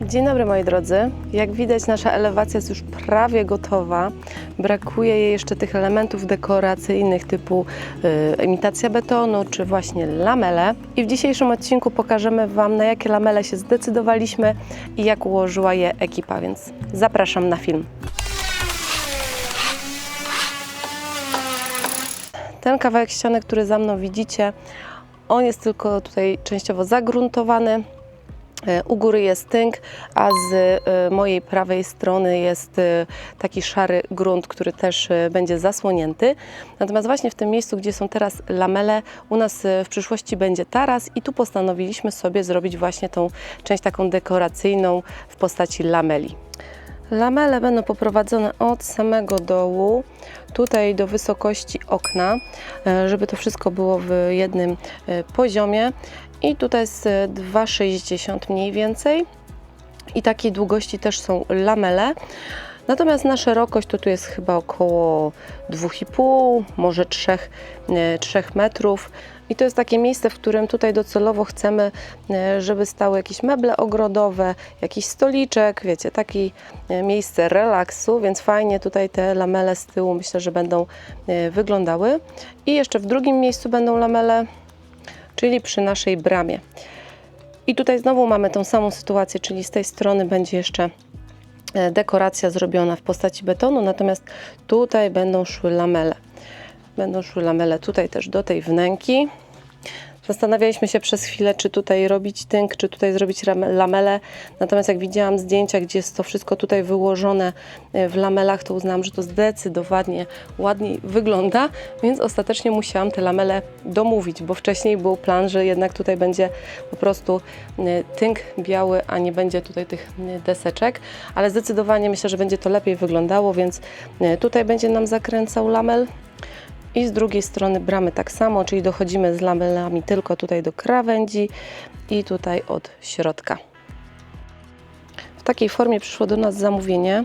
Dzień dobry moi drodzy. Jak widać nasza elewacja jest już prawie gotowa. Brakuje jej jeszcze tych elementów dekoracyjnych typu y, imitacja betonu czy właśnie lamele. I w dzisiejszym odcinku pokażemy Wam na jakie lamele się zdecydowaliśmy i jak ułożyła je ekipa, więc zapraszam na film. Ten kawałek ściany, który za mną widzicie, on jest tylko tutaj częściowo zagruntowany. E, U góry jest tynk, a z e, mojej prawej strony jest e, taki szary grunt, który też będzie zasłonięty. Natomiast właśnie w tym miejscu, gdzie są teraz lamele, u nas w przyszłości będzie taras i tu postanowiliśmy sobie zrobić właśnie tą część taką dekoracyjną w postaci lameli. Lamele będą poprowadzone od samego dołu, tutaj do wysokości okna, żeby to wszystko było w jednym poziomie. I tutaj jest e, 2,60 mniej więcej. I takiej długości też są lamele. Natomiast na szerokość to tu jest chyba około 2,5, może 3, e, 3 metrów. I to jest takie miejsce, w którym tutaj docelowo chcemy, e, żeby stały jakieś meble ogrodowe, jakiś stoliczek, wiecie, takie miejsce relaksu, więc fajnie tutaj te lamele z tyłu myślę, że będą e, wyglądały. I jeszcze w drugim miejscu będą lamele, czyli przy naszej bramie. I tutaj znowu mamy tą samą sytuację, czyli z tej strony będzie jeszcze e, dekoracja zrobiona w postaci betonu, natomiast tutaj będą szły lamele. Będą szły lamele tutaj też do tej wnęki. Zastanawialiśmy się przez chwilę, czy tutaj robić tynk, czy tutaj zrobić lamele. Natomiast jak widziałam zdjęcia, gdzie jest to wszystko tutaj wyłożone e, w lamelach, to uznałam, że to zdecydowanie ładniej wygląda, więc ostatecznie musiałam te lamele domówić, bo wcześniej był plan, że jednak tutaj będzie po prostu e, tynk biały, a nie będzie tutaj tych e, deseczek, ale zdecydowanie myślę, że będzie to lepiej wyglądało, więc tutaj będzie nam zakręcał lamel. I z drugiej strony bramy tak samo, czyli dochodzimy z lamelami tylko tutaj do krawędzi i tutaj od środka. W takiej formie przyszło do nas zamówienie.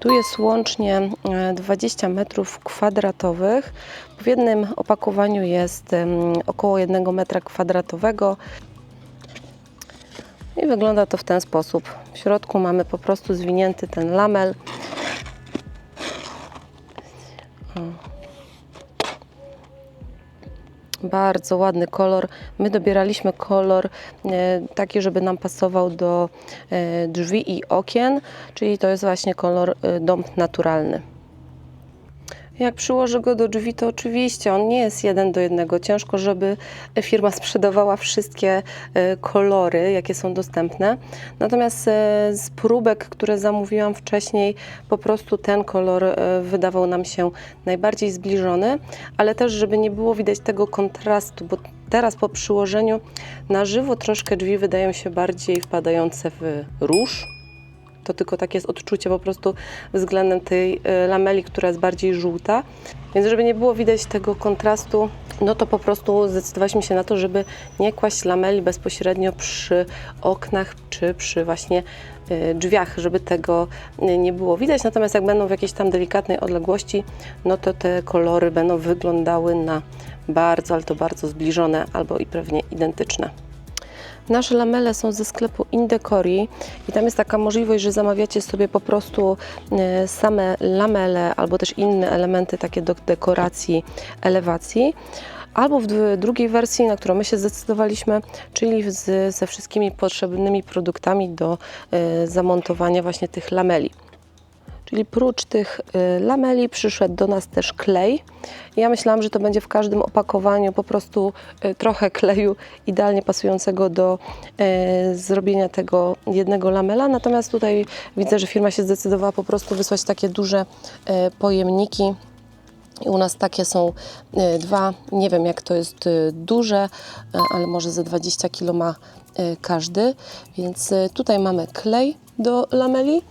Tu jest łącznie e, 20 metrów kwadratowych. W jednym opakowaniu jest około 1 metra kwadratowego. I wygląda to w ten sposób. W środku mamy po prostu zwinięty ten lamel. Bardzo ładny kolor. My dobieraliśmy kolor e, taki, żeby nam pasował do e, drzwi i okien, czyli to jest właśnie kolor e, dąb naturalny. Jak przyłożę go do drzwi, to oczywiście on nie jest jeden do jednego. Ciężko, żeby firma sprzedawała wszystkie e, kolory, jakie są dostępne. Natomiast e, z próbek, które zamówiłam wcześniej, po prostu ten kolor e, wydawał nam się najbardziej zbliżony, ale też, żeby nie było widać tego kontrastu, bo teraz po przyłożeniu na żywo troszkę drzwi wydają się bardziej wpadające w róż to tylko takie jest odczucie po prostu względem tej e, lameli, która jest bardziej żółta. Więc żeby nie było widać tego kontrastu, no to po prostu zdecydowaliśmy się na to, żeby nie kłaść lameli bezpośrednio przy oknach czy przy właśnie e, drzwiach, żeby tego e, nie było widać. Natomiast jak będą w jakiejś tam delikatnej odległości, no to te kolory będą wyglądały na bardzo, ale to bardzo zbliżone albo i pewnie identyczne. Nasze lamele są ze sklepu Indecori i tam jest taka możliwość, że zamawiacie sobie po prostu e, same lamele albo też inne elementy takie do dekoracji, elewacji. Albo w drugiej wersji, na którą my się zdecydowaliśmy, czyli z, ze wszystkimi potrzebnymi produktami do e, zamontowania właśnie tych lameli. Czyli prócz tych y, lameli przyszedł do nas też klej. Ja myślałam, że to będzie w każdym opakowaniu po prostu y, trochę kleju idealnie pasującego do y, zrobienia tego jednego lamela. Natomiast tutaj widzę, że firma się zdecydowała po prostu wysłać takie duże pojemniki. U nas takie są dwa, nie wiem jak to jest duże, ale może ze 20 kg ma każdy. Więc tutaj mamy klej do lameli.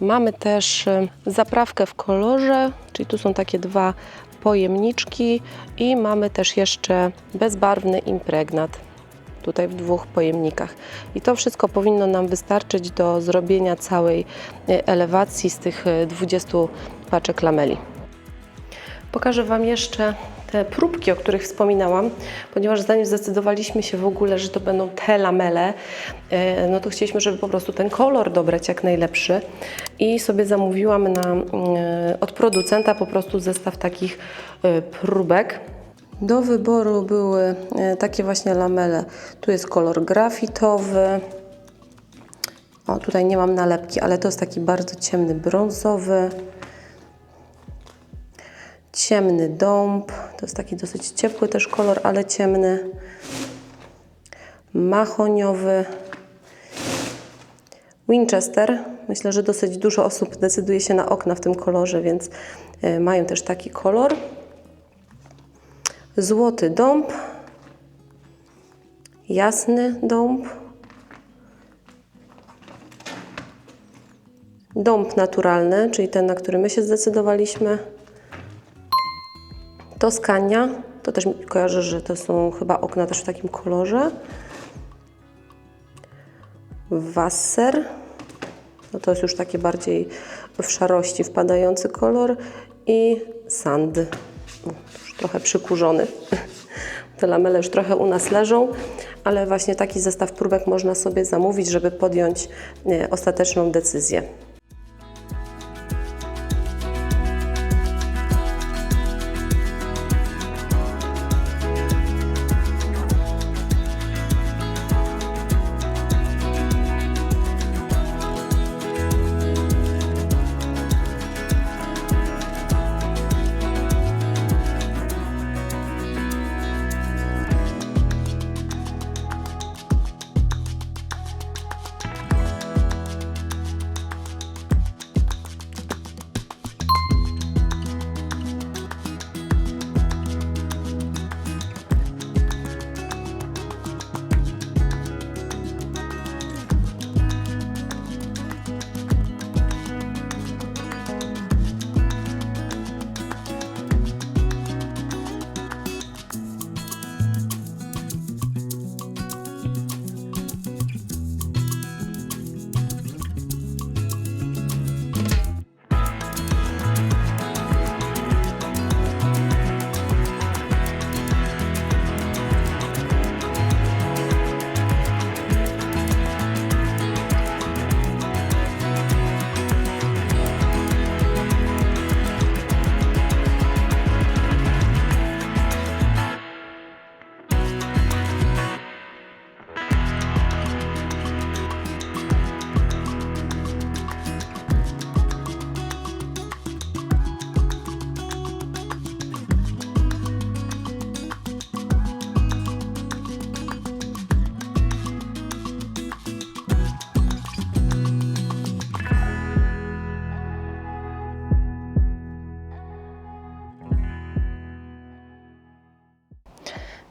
Mamy też y, zaprawkę w kolorze, czyli tu są takie dwa pojemniczki i mamy też jeszcze bezbarwny impregnat tutaj w dwóch pojemnikach. I to wszystko powinno nam wystarczyć do zrobienia całej y, elewacji z tych y, 20 paczek lameli. Pokażę Wam jeszcze te próbki, o których wspominałam, ponieważ zanim zdecydowaliśmy się w ogóle, że to będą te lamele, e, no to chcieliśmy, żeby po prostu ten kolor dobrać jak najlepszy i sobie zamówiłam na, e, od producenta po prostu zestaw takich e, próbek. Do wyboru były takie właśnie lamele. Tu jest kolor grafitowy. O, tutaj nie mam nalepki, ale to jest taki bardzo ciemny brązowy. Ciemny dąb. To jest taki dosyć ciepły też kolor, ale ciemny. Mahoniowy. Winchester. Myślę, że dosyć dużo osób decyduje się na okna w tym kolorze, więc e, mają też taki kolor. Złoty dąb. Jasny dąb. Dąb naturalny, czyli ten, na który my się zdecydowaliśmy. Toskania, to też mi kojarzę, że to są chyba okna też w takim kolorze. Wasser, no to jest już takie bardziej w szarości wpadający kolor. I sand, no, już trochę przykurzony. Te lamele już trochę u nas leżą, ale właśnie taki zestaw próbek można sobie zamówić, żeby podjąć e, ostateczną decyzję.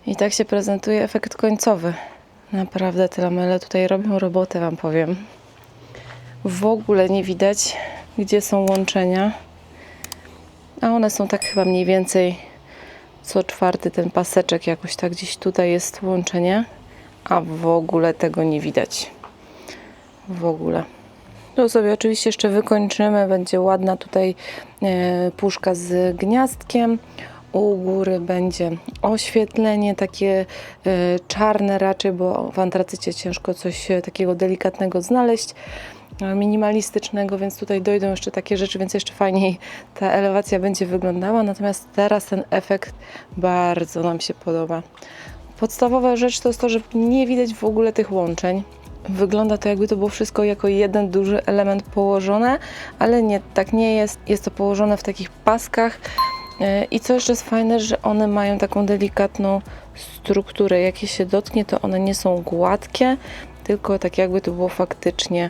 I tak się prezentuje efekt końcowy. Naprawdę te lamele tutaj robią robotę, Wam powiem. W ogóle nie widać, gdzie są łączenia. A one są tak chyba mniej więcej co czwarty ten paseczek jakoś tak gdzieś tutaj jest łączenie, a w ogóle tego nie widać. W ogóle. Tu sobie oczywiście jeszcze wykończymy. Będzie ładna tutaj e, puszka z gniazdkiem. U góry będzie oświetlenie takie e, czarne raczej, bo w antracycie ciężko coś e, takiego delikatnego znaleźć e, minimalistycznego, więc tutaj dojdą jeszcze takie rzeczy, więc jeszcze fajniej ta elewacja będzie wyglądała. Natomiast teraz ten efekt bardzo nam się podoba. Podstawowa rzecz to jest to, że nie widać w ogóle tych łączeń. Wygląda to jakby to było wszystko jako jeden duży element położone, ale nie, tak nie jest. Jest to położone w takich paskach. E, I co jeszcze jest fajne, że one mają taką delikatną strukturę. Jak je się dotknie, to one nie są gładkie, tylko tak jakby to było faktycznie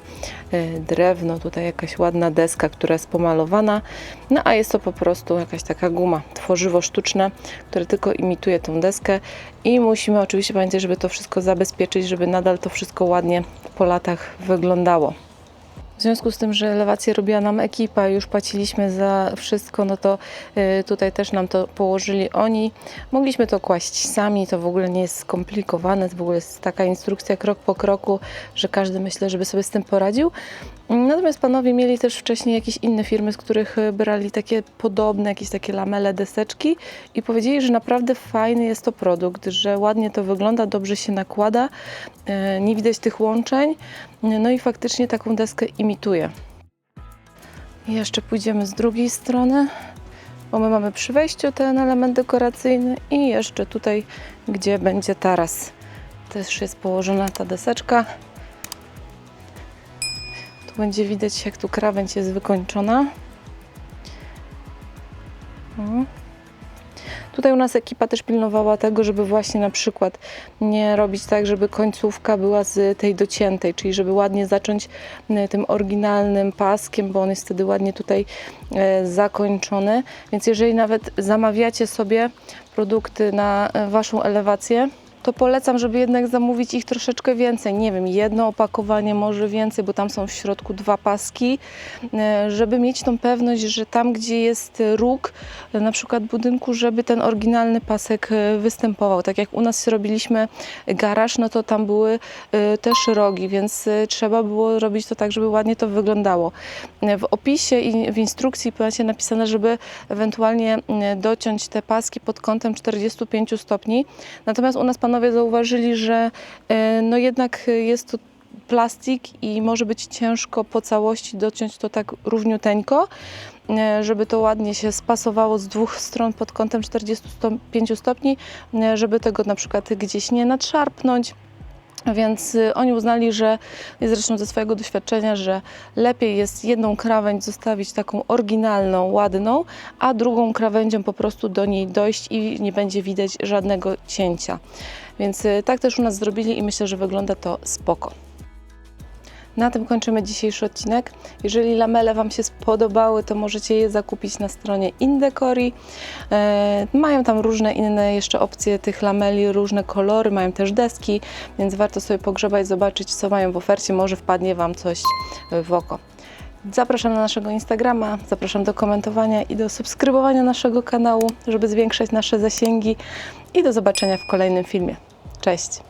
e, drewno, tutaj jakaś ładna deska, która jest pomalowana, no a jest to po prostu jakaś taka guma, tworzywo sztuczne, które tylko imituje tą deskę i musimy oczywiście pamiętać, żeby to wszystko zabezpieczyć, żeby nadal to wszystko ładnie po latach wyglądało. W związku z tym, że elewację robiła nam ekipa, już płaciliśmy za wszystko, no to y, tutaj też nam to położyli oni. Mogliśmy to kłaść sami, to w ogóle nie jest skomplikowane, to w ogóle jest taka instrukcja krok po kroku, że każdy myślę, żeby sobie z tym poradził. Natomiast panowie mieli też wcześniej jakieś inne firmy, z których y, brali takie podobne, jakieś takie lamele, deseczki i powiedzieli, że naprawdę fajny jest to produkt, że ładnie to wygląda, dobrze się nakłada, y, nie widać tych łączeń, no i faktycznie taką deskę imituje. I Jeszcze pójdziemy z drugiej strony, bo my mamy przy wejściu ten element dekoracyjny i jeszcze tutaj, gdzie będzie taras. Też jest położona ta deseczka. Tu będzie widać, jak tu krawędź jest wykończona. Mhm. Tutaj u nas ekipa też pilnowała tego, żeby właśnie na przykład nie robić tak, żeby końcówka była z tej dociętej, czyli żeby ładnie zacząć e, tym oryginalnym paskiem, bo on jest wtedy ładnie tutaj e, zakończony. Więc jeżeli nawet zamawiacie sobie produkty na e, Waszą elewację, to polecam, żeby jednak zamówić ich troszeczkę więcej. Nie wiem, jedno opakowanie, może więcej, bo tam są w środku dwa paski, e, żeby mieć tą pewność, że tam, gdzie jest róg, e, na przykład budynku, żeby ten oryginalny pasek e, występował. Tak jak u nas robiliśmy garaż, no to tam były też rogi, więc trzeba było robić to tak, żeby ładnie to wyglądało. W opisie i w instrukcji macie napisane, żeby ewentualnie dociąć te paski pod kątem 45 stopni. Natomiast u nas panowie zauważyli, że e, no jednak jest to plastik i może być ciężko po całości dociąć to tak równiuteńko, e, żeby to ładnie się spasowało z dwóch stron pod kątem 45 stopni, e, żeby tego na przykład gdzieś nie nadszarpnąć. Więc y, oni uznali, że zresztą ze swojego doświadczenia, że lepiej jest jedną krawędź zostawić taką oryginalną, ładną, a drugą krawędzią po prostu do niej dojść i nie będzie widać żadnego cięcia. Więc y, tak też u nas zrobili i myślę, że wygląda to spoko. Na tym kończymy dzisiejszy odcinek. Jeżeli lamele Wam się spodobały, to możecie je zakupić na stronie Indecori. E, mają tam różne inne jeszcze opcje tych lameli, różne kolory, mają też deski, więc warto sobie pogrzebać, zobaczyć co mają w ofercie. Może wpadnie Wam coś w oko. Zapraszam na naszego Instagrama, zapraszam do komentowania i do subskrybowania naszego kanału, żeby zwiększać nasze zasięgi i do zobaczenia w kolejnym filmie. Cześć!